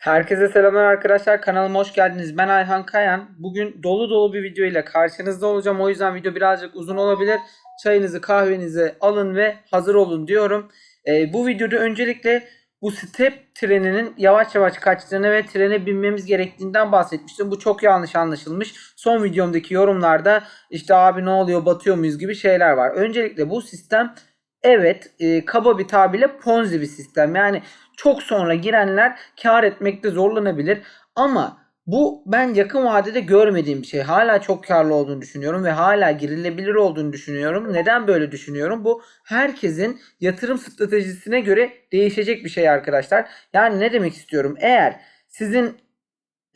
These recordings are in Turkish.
Herkese selamlar arkadaşlar. Kanalıma hoş geldiniz. Ben Ayhan Kayan. Bugün dolu dolu bir video ile karşınızda olacağım. O yüzden video birazcık uzun olabilir. Çayınızı kahvenizi alın ve hazır olun diyorum. Ee, bu videoda öncelikle bu step treninin yavaş yavaş kaçtığını ve trene binmemiz gerektiğinden bahsetmiştim. Bu çok yanlış anlaşılmış. Son videomdaki yorumlarda işte abi ne oluyor batıyor muyuz gibi şeyler var. Öncelikle bu sistem evet e, kaba bir tabirle ponzi bir sistem. Yani çok sonra girenler kar etmekte zorlanabilir. Ama bu ben yakın vadede görmediğim bir şey. Hala çok karlı olduğunu düşünüyorum ve hala girilebilir olduğunu düşünüyorum. Neden böyle düşünüyorum? Bu herkesin yatırım stratejisine göre değişecek bir şey arkadaşlar. Yani ne demek istiyorum? Eğer sizin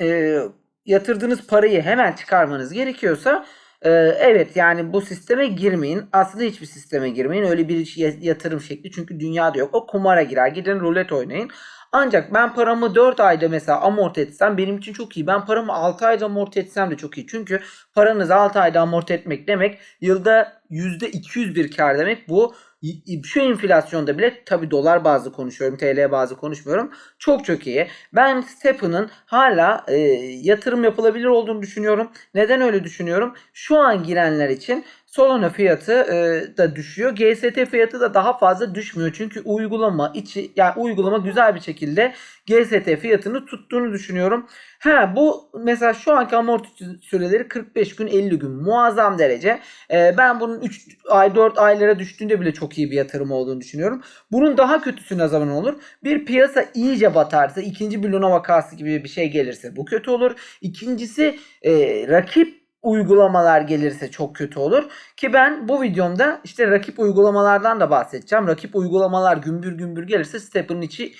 e, yatırdığınız parayı hemen çıkarmanız gerekiyorsa e, evet yani bu sisteme girmeyin. Aslında hiçbir sisteme girmeyin. Öyle bir yatırım şekli çünkü dünyada yok. O kumara girer. Gidin rulet oynayın. Ancak ben paramı 4 ayda mesela amorti etsem benim için çok iyi. Ben paramı 6 ayda amorti etsem de çok iyi. Çünkü paranızı 6 ayda amorti etmek demek yılda %200 bir kar demek. Bu şu enflasyonda bile tabi dolar bazlı konuşuyorum TL bazlı konuşmuyorum çok çok iyi. Ben Stepn'ın hala e, yatırım yapılabilir olduğunu düşünüyorum. Neden öyle düşünüyorum? Şu an girenler için Solana fiyatı e, da düşüyor. GST fiyatı da daha fazla düşmüyor. Çünkü uygulama içi yani uygulama güzel bir şekilde GST fiyatını tuttuğunu düşünüyorum. Ha bu mesela şu anki amorti süreleri 45 gün 50 gün muazzam derece. E, ben bunun 3 ay 4 aylara düştüğünde bile çok iyi bir yatırım olduğunu düşünüyorum. Bunun daha kötüsü ne zaman olur? Bir piyasa iyice batarsa ikinci bir Luna vakası gibi bir şey gelirse bu kötü olur. İkincisi e, rakip uygulamalar gelirse çok kötü olur. Ki ben bu videomda işte rakip uygulamalardan da bahsedeceğim. Rakip uygulamalar gümbür gümbür gelirse Step'ın içi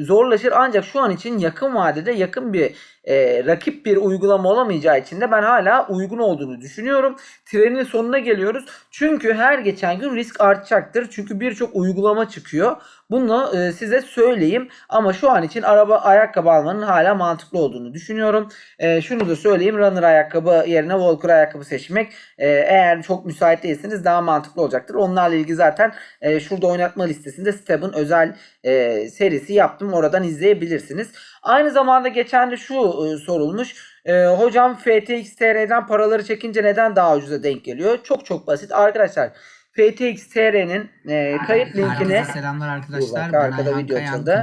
zorlaşır ancak şu an için yakın vadede yakın bir e, rakip bir uygulama olamayacağı için de ben hala uygun olduğunu düşünüyorum. Trenin sonuna geliyoruz. Çünkü her geçen gün risk artacaktır. Çünkü birçok uygulama çıkıyor. Bunu e, size söyleyeyim ama şu an için araba ayakkabı almanın hala mantıklı olduğunu düşünüyorum. E, şunu da söyleyeyim runner ayakkabı yerine Walker ayakkabı seçmek e, eğer çok müsait değilseniz daha mantıklı olacaktır. Onlarla ilgili zaten e, şurada oynatma listesinde Steb'ın özel e, serisi yaptım. Oradan izleyebilirsiniz. Aynı zamanda geçen de şu e, sorulmuş. E, hocam FTX TR'den paraları çekince neden daha ucuza denk geliyor? Çok çok basit. Arkadaşlar FTX TR'nin e, kayıt linkini Herkese selamlar arkadaşlar. Bak, arkada video açıldı.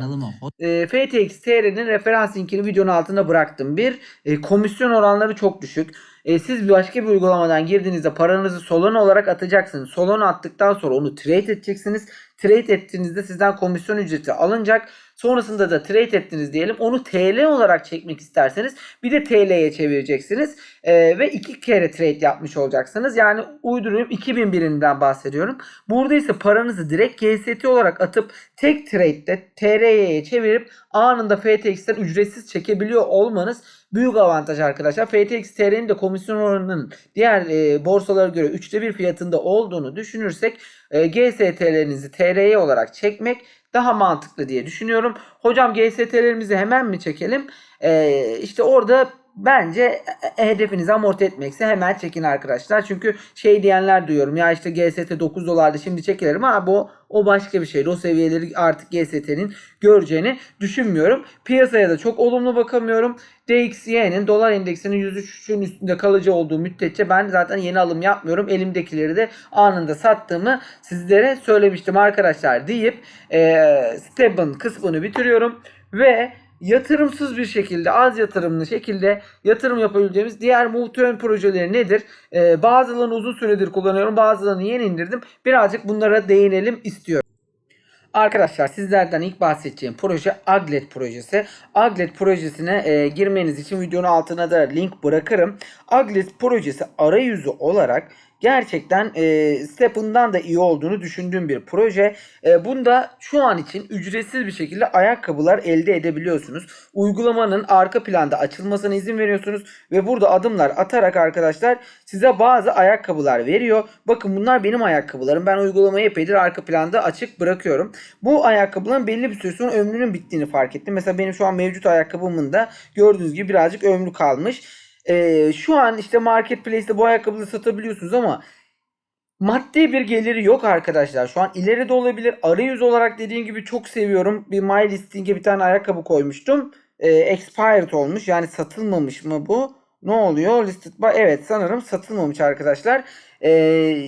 e, FTX TR'nin referans linkini videonun altına bıraktım. Bir, e, komisyon oranları çok düşük. E, siz başka bir uygulamadan girdiğinizde paranızı Solana olarak atacaksınız. Solana attıktan sonra onu trade edeceksiniz. Trade ettiğinizde sizden komisyon ücreti alınacak. Sonrasında da trade ettiniz diyelim. Onu TL olarak çekmek isterseniz bir de TL'ye çevireceksiniz. E, ve iki kere trade yapmış olacaksınız. Yani uyduruyorum 2000 birinden bahsediyorum. Burada ise paranızı direkt GST olarak atıp tek trade'de TRY'ye çevirip anında FTX'ten ücretsiz çekebiliyor olmanız büyük avantaj arkadaşlar. FTX TR'nin de komisyon oranının diğer e, borsalara göre 3'te 1 fiyatında olduğunu düşünürsek e, GST'lerinizi TRY olarak çekmek daha mantıklı diye düşünüyorum. Hocam GST'lerimizi hemen mi çekelim? E, işte orada bence hedefinizi amorti etmekse hemen çekin arkadaşlar. Çünkü şey diyenler duyuyorum ya işte GST 9 dolardı şimdi çekilerim ama bu o başka bir şeydi. O seviyeleri artık GST'nin göreceğini düşünmüyorum. Piyasaya da çok olumlu bakamıyorum. DXY'nin dolar endeksinin 103'ün üstünde kalıcı olduğu müddetçe ben zaten yeni alım yapmıyorum. Elimdekileri de anında sattığımı sizlere söylemiştim arkadaşlar deyip e, Steb'ın kısmını bitiriyorum. Ve yatırımsız bir şekilde az yatırımlı şekilde yatırım yapabileceğimiz diğer muhtemel projeleri nedir? Ee, bazılarını uzun süredir kullanıyorum bazılarını yeni indirdim. Birazcık bunlara değinelim istiyorum. Arkadaşlar sizlerden ilk bahsedeceğim proje Aglet projesi. Aglet projesine e, girmeniz için videonun altına da link bırakırım. Aglet projesi arayüzü olarak gerçekten e, Step'ından da iyi olduğunu düşündüğüm bir proje. E, bunda şu an için ücretsiz bir şekilde ayakkabılar elde edebiliyorsunuz. Uygulamanın arka planda açılmasına izin veriyorsunuz ve burada adımlar atarak arkadaşlar size bazı ayakkabılar veriyor. Bakın bunlar benim ayakkabılarım. Ben uygulamayı epeydir arka planda açık bırakıyorum. Bu ayakkabıların belli bir süre sonra ömrünün bittiğini fark ettim. Mesela benim şu an mevcut ayakkabımın da gördüğünüz gibi birazcık ömrü kalmış. Ee, şu an işte marketplace'te bu ayakkabıları satabiliyorsunuz ama maddi bir geliri yok arkadaşlar. Şu an ileride olabilir. Arayüz olarak dediğim gibi çok seviyorum. Bir My Listing'e bir tane ayakkabı koymuştum. Ee, expired olmuş. Yani satılmamış mı bu? Ne oluyor? Listed by... Evet sanırım satılmamış arkadaşlar. Ee,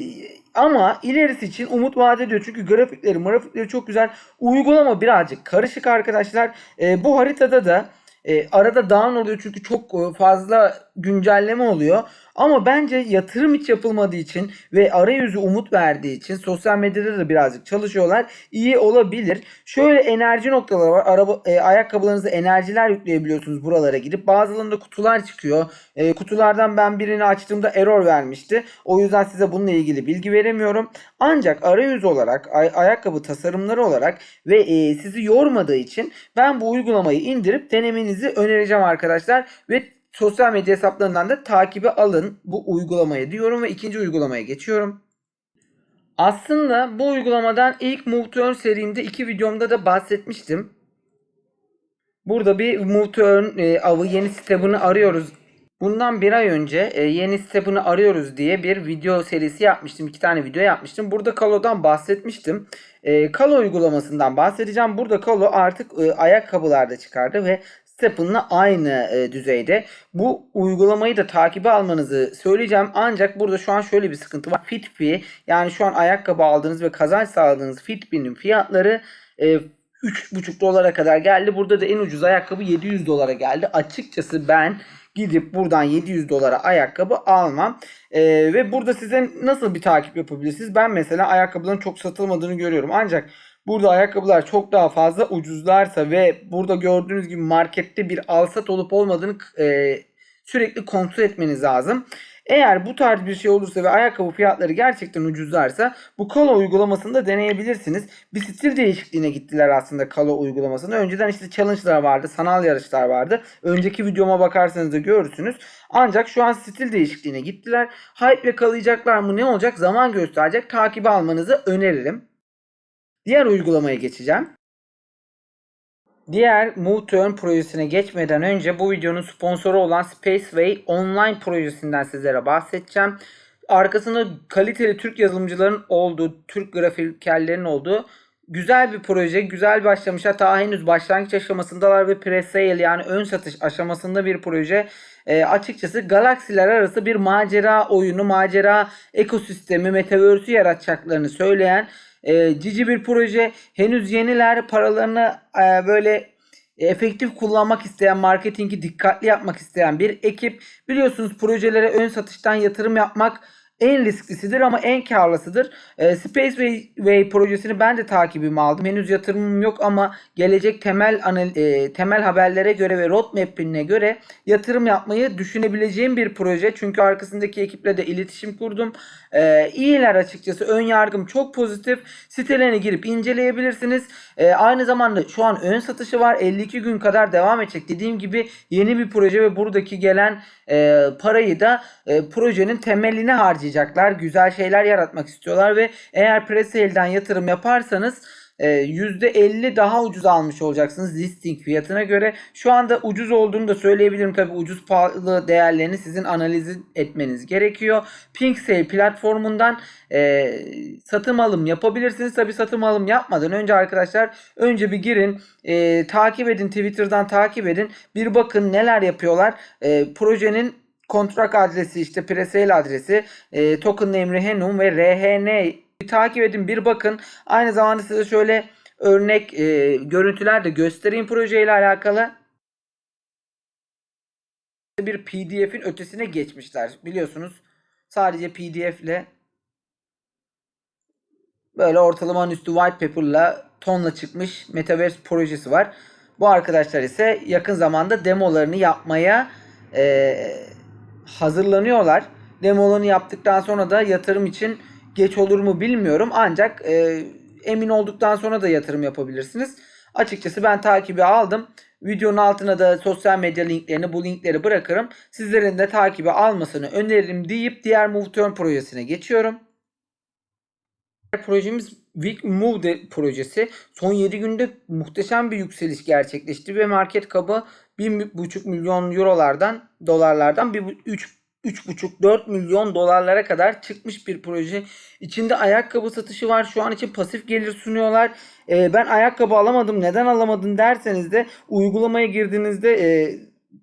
ama ilerisi için umut vaat ediyor. Çünkü grafikleri, grafikleri çok güzel. Uygulama birazcık karışık arkadaşlar. Ee, bu haritada da e, arada down oluyor çünkü çok e, fazla güncelleme oluyor. Ama bence yatırım hiç yapılmadığı için ve arayüzü umut verdiği için sosyal medyada da birazcık çalışıyorlar. İyi olabilir. Şöyle enerji noktaları var. Araba e, ayakkabılarınıza enerjiler yükleyebiliyorsunuz buralara gidip. Bazılarında kutular çıkıyor. E, kutulardan ben birini açtığımda error vermişti. O yüzden size bununla ilgili bilgi veremiyorum. Ancak arayüz olarak, ay- ayakkabı tasarımları olarak ve e, sizi yormadığı için ben bu uygulamayı indirip denemenizi önereceğim arkadaşlar ve sosyal medya hesaplarından da takibi alın bu uygulamayı diyorum ve ikinci uygulamaya geçiyorum. Aslında bu uygulamadan ilk Move to Earn serimde iki videomda da bahsetmiştim. Burada bir Move to Earn e, avı yeni step'ını arıyoruz. Bundan bir ay önce e, yeni step'ını arıyoruz diye bir video serisi yapmıştım. iki tane video yapmıştım. Burada Kalo'dan bahsetmiştim. E, Kalo uygulamasından bahsedeceğim. Burada Kalo artık e, ayakkabılarda çıkardı ve Step'ınla aynı e, düzeyde. Bu uygulamayı da takibe almanızı söyleyeceğim. Ancak burada şu an şöyle bir sıkıntı var. Fitbee yani şu an ayakkabı aldığınız ve kazanç sağladığınız Fitbee'nin fiyatları e, 3,5 dolara kadar geldi. Burada da en ucuz ayakkabı 700 dolara geldi. Açıkçası ben gidip buradan 700 dolara ayakkabı almam. Ee, ve burada size nasıl bir takip yapabilirsiniz? Ben mesela ayakkabıların çok satılmadığını görüyorum. Ancak burada ayakkabılar çok daha fazla ucuzlarsa ve burada gördüğünüz gibi markette bir alsat olup olmadığını e, sürekli kontrol etmeniz lazım. Eğer bu tarz bir şey olursa ve ayakkabı fiyatları gerçekten ucuzlarsa bu Kalo uygulamasını da deneyebilirsiniz. Bir stil değişikliğine gittiler aslında Kalo uygulamasında. Önceden işte challenge'lar vardı, sanal yarışlar vardı. Önceki videoma bakarsanız da görürsünüz. Ancak şu an stil değişikliğine gittiler. Hype yakalayacaklar mı ne olacak zaman gösterecek. Takibi almanızı öneririm. Diğer uygulamaya geçeceğim. Diğer Move to Earn projesine geçmeden önce bu videonun sponsoru olan Spaceway Online projesinden sizlere bahsedeceğim. Arkasında kaliteli Türk yazılımcıların olduğu, Türk grafikerlerin olduğu güzel bir proje. Güzel başlamış. Hatta henüz başlangıç aşamasındalar ve pre-sale yani ön satış aşamasında bir proje. E, açıkçası galaksiler arası bir macera oyunu, macera ekosistemi, metaverse'ü yaratacaklarını söyleyen e, cici bir proje. Henüz yeniler paralarını e, böyle efektif kullanmak isteyen, marketingi dikkatli yapmak isteyen bir ekip. Biliyorsunuz projelere ön satıştan yatırım yapmak en risklisidir ama en karlısıdır. E, Spaceway projesini ben de takibimi aldım. Henüz yatırımım yok ama gelecek temel anal, e, temel haberlere göre ve roadmap'ine göre yatırım yapmayı düşünebileceğim bir proje. Çünkü arkasındaki ekiple de iletişim kurdum. E, iyiler açıkçası. Ön yargım çok pozitif. Sitelerine girip inceleyebilirsiniz. E, aynı zamanda şu an ön satışı var. 52 gün kadar devam edecek. Dediğim gibi yeni bir proje ve buradaki gelen e, parayı da e, projenin temeline harcayacaklar. Güzel şeyler yaratmak istiyorlar ve eğer presale'den yatırım yaparsanız %50 daha ucuz almış olacaksınız listing fiyatına göre. Şu anda ucuz olduğunu da söyleyebilirim. Tabi ucuz pahalı değerlerini sizin analiz etmeniz gerekiyor. PinkSale platformundan e, satım alım yapabilirsiniz. Tabi satım alım yapmadan önce arkadaşlar önce bir girin e, takip edin Twitter'dan takip edin. Bir bakın neler yapıyorlar. E, projenin kontrak adresi işte presale adresi e, token name Rehenum ve RHN takip edin bir bakın. Aynı zamanda size şöyle örnek e, görüntüler de göstereyim projeyle alakalı. Bir PDF'in ötesine geçmişler biliyorsunuz. Sadece PDF ile böyle ortalamanın üstü white paper'la tonla çıkmış Metaverse projesi var. Bu arkadaşlar ise yakın zamanda demolarını yapmaya e, hazırlanıyorlar. Demolarını yaptıktan sonra da yatırım için geç olur mu bilmiyorum. Ancak e, emin olduktan sonra da yatırım yapabilirsiniz. Açıkçası ben takibi aldım. Videonun altına da sosyal medya linklerini bu linkleri bırakırım. Sizlerin de takibi almasını öneririm deyip diğer Move Turn projesine geçiyorum. Projemiz Week Move projesi son 7 günde muhteşem bir yükseliş gerçekleşti ve market kabı 1,5 milyon eurolardan dolarlardan 3 3,5-4 milyon dolarlara kadar çıkmış bir proje. İçinde ayakkabı satışı var. Şu an için pasif gelir sunuyorlar. Ee, ben ayakkabı alamadım. Neden alamadım derseniz de uygulamaya girdiğinizde e,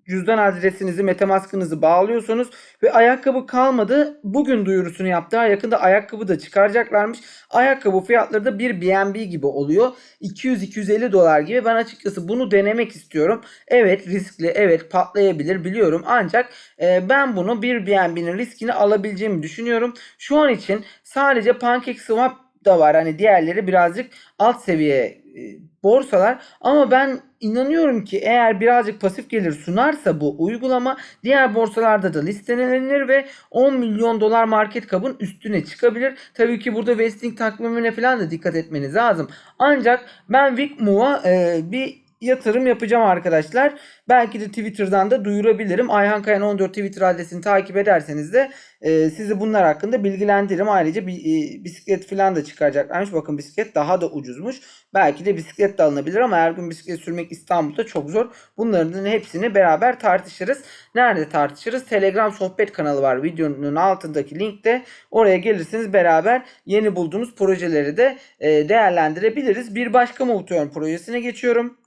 cüzdan adresinizi, metamaskınızı bağlıyorsunuz ve ayakkabı kalmadı. Bugün duyurusunu yaptı. Yakında ayakkabı da çıkaracaklarmış. Ayakkabı fiyatları da bir B&B gibi oluyor. 200-250 dolar gibi. Ben açıkçası bunu denemek istiyorum. Evet riskli, evet patlayabilir biliyorum. Ancak e, ben bunu bir B&B'nin riskini alabileceğimi düşünüyorum. Şu an için sadece PancakeSwap da var. Hani diğerleri birazcık alt seviye e, borsalar ama ben inanıyorum ki eğer birazcık pasif gelir sunarsa bu uygulama diğer borsalarda da listelenir ve 10 milyon dolar market cap'ın üstüne çıkabilir. Tabii ki burada vesting takvimine falan da dikkat etmeniz lazım. Ancak ben Wigmove'a e, bir yatırım yapacağım arkadaşlar. Belki de Twitter'dan da duyurabilirim. Ayhan Kayan 14 Twitter adresini takip ederseniz de e, sizi bunlar hakkında bilgilendiririm. Ayrıca bir e, bisiklet falan da çıkaracaklarmış. Bakın bisiklet daha da ucuzmuş. Belki de bisiklet de alınabilir ama her gün bisiklet sürmek İstanbul'da çok zor. Bunların hepsini beraber tartışırız. Nerede tartışırız? Telegram sohbet kanalı var videonun altındaki linkte. Oraya gelirsiniz beraber yeni bulduğunuz projeleri de e, değerlendirebiliriz. Bir başka Multiyon projesine geçiyorum.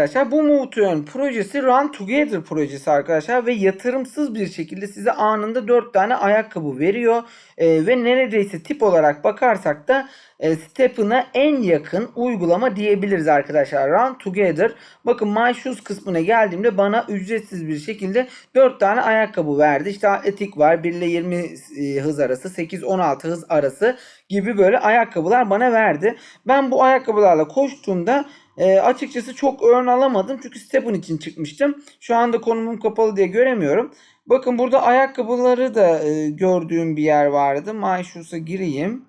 Arkadaşlar bu Mutuon projesi Run Together projesi arkadaşlar ve yatırımsız bir şekilde size anında 4 tane ayakkabı veriyor. Ee, ve neredeyse tip olarak bakarsak da e, Step'ına en yakın uygulama diyebiliriz arkadaşlar. Run Together. Bakın My Shoes kısmına geldiğimde bana ücretsiz bir şekilde 4 tane ayakkabı verdi. İşte atletik var 1 ile 20 e, hız arası 8-16 hız arası gibi böyle ayakkabılar bana verdi. Ben bu ayakkabılarla koştuğumda e, açıkçası çok ön alamadım. Çünkü Step'in için çıkmıştım. Şu anda konumum kapalı diye göremiyorum. Bakın burada ayakkabıları da e, gördüğüm bir yer vardı. MyShoes'a gireyim.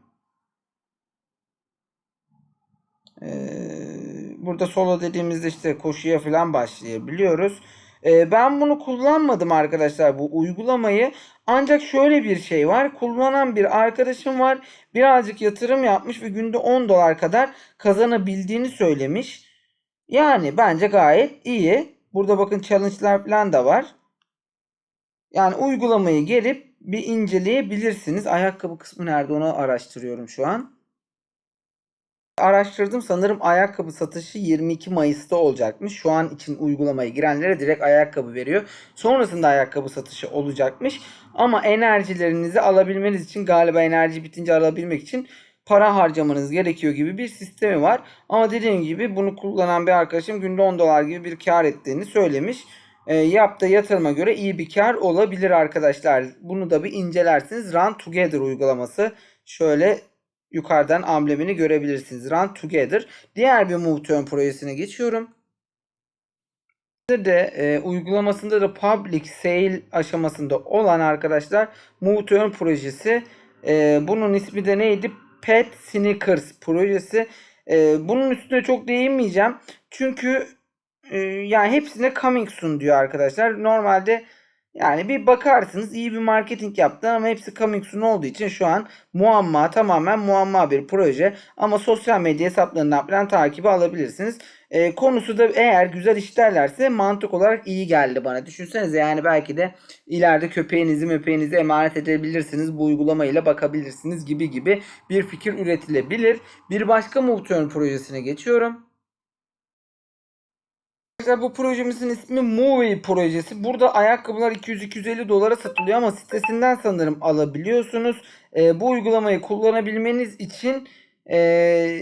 E, burada solo dediğimizde işte koşuya falan başlayabiliyoruz. E, ben bunu kullanmadım arkadaşlar bu uygulamayı. Ancak şöyle bir şey var. Kullanan bir arkadaşım var. Birazcık yatırım yapmış ve günde 10 dolar kadar kazanabildiğini söylemiş. Yani bence gayet iyi. Burada bakın challenge'lar falan da var. Yani uygulamayı gelip bir inceleyebilirsiniz. Ayakkabı kısmı nerede onu araştırıyorum şu an. Araştırdım sanırım ayakkabı satışı 22 Mayıs'ta olacakmış. Şu an için uygulamayı girenlere direkt ayakkabı veriyor. Sonrasında ayakkabı satışı olacakmış. Ama enerjilerinizi alabilmeniz için galiba enerji bitince alabilmek için para harcamanız gerekiyor gibi bir sistemi var. Ama dediğim gibi bunu kullanan bir arkadaşım günde 10 dolar gibi bir kar ettiğini söylemiş. E, yaptığı yatırıma göre iyi bir kar olabilir arkadaşlar. Bunu da bir incelersiniz. Run Together uygulaması. Şöyle yukarıdan amblemini görebilirsiniz. Run Together. Diğer bir Moveturn projesine geçiyorum. De e, uygulamasında da public sale aşamasında olan arkadaşlar Moveturn projesi. E, bunun ismi de neydi? Pet Sneakers projesi. E, bunun üstüne çok değinmeyeceğim. Çünkü e, yani hepsine coming soon diyor arkadaşlar. Normalde yani bir bakarsınız iyi bir marketing yaptı ama hepsi coming olduğu için şu an muamma tamamen muamma bir proje. Ama sosyal medya hesaplarından falan takibi alabilirsiniz. E, konusu da eğer güzel işlerlerse mantık olarak iyi geldi bana. Düşünsenize yani belki de ileride köpeğinizi möpeğinizi emanet edebilirsiniz. Bu uygulamayla bakabilirsiniz gibi gibi bir fikir üretilebilir. Bir başka Moveturn projesine geçiyorum. Arkadaşlar bu projemizin ismi Movie projesi. Burada ayakkabılar 200-250 dolara satılıyor ama sitesinden sanırım alabiliyorsunuz. E, bu uygulamayı kullanabilmeniz için e,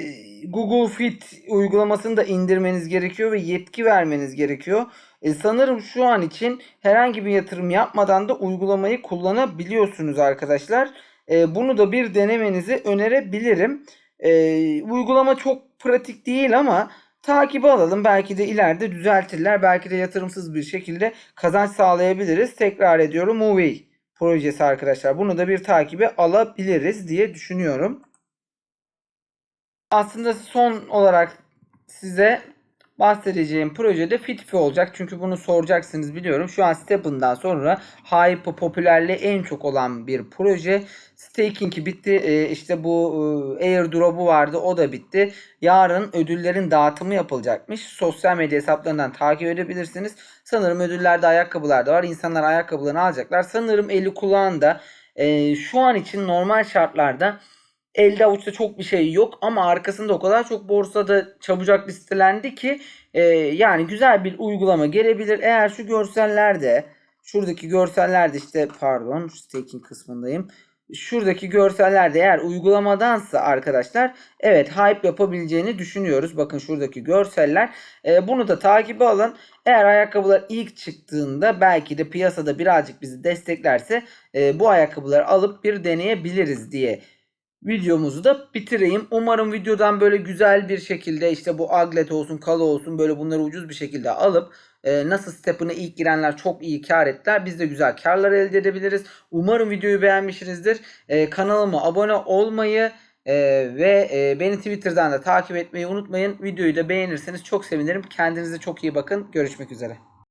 Google Fit uygulamasını da indirmeniz gerekiyor ve yetki vermeniz gerekiyor. E, sanırım şu an için herhangi bir yatırım yapmadan da uygulamayı kullanabiliyorsunuz arkadaşlar. E, bunu da bir denemenizi önerebilirim. E, uygulama çok pratik değil ama takibi alalım. Belki de ileride düzeltirler. Belki de yatırımsız bir şekilde kazanç sağlayabiliriz. Tekrar ediyorum Movie projesi arkadaşlar. Bunu da bir takibe alabiliriz diye düşünüyorum. Aslında son olarak size bahsedeceğim projede Fitfi olacak. Çünkü bunu soracaksınız biliyorum. Şu an Steppen'dan sonra hype popülerliği en çok olan bir proje. Staking'i bitti. Ee, işte bu e, airdrop'u vardı. O da bitti. Yarın ödüllerin dağıtımı yapılacakmış. Sosyal medya hesaplarından takip edebilirsiniz. Sanırım ödüllerde ayakkabılar da var. İnsanlar ayakkabılarını alacaklar. Sanırım eli kulağında. Ee, şu an için normal şartlarda elde avuçta çok bir şey yok ama arkasında o kadar çok borsada çabucak listelendi ki e, yani güzel bir uygulama gelebilir. Eğer şu görsellerde şuradaki görsellerde işte pardon staking kısmındayım. Şuradaki görsellerde eğer uygulamadansa arkadaşlar evet hype yapabileceğini düşünüyoruz. Bakın şuradaki görseller. E, bunu da takibe alın. Eğer ayakkabılar ilk çıktığında belki de piyasada birazcık bizi desteklerse e, bu ayakkabıları alıp bir deneyebiliriz diye videomuzu da bitireyim. Umarım videodan böyle güzel bir şekilde işte bu aglet olsun, kalo olsun böyle bunları ucuz bir şekilde alıp e, nasıl step'ine ilk girenler çok iyi kar ettiler. Biz de güzel karlar elde edebiliriz. Umarım videoyu beğenmişsinizdir. E, kanalıma abone olmayı e, ve e, beni Twitter'dan da takip etmeyi unutmayın. Videoyu da beğenirseniz çok sevinirim. Kendinize çok iyi bakın. Görüşmek üzere.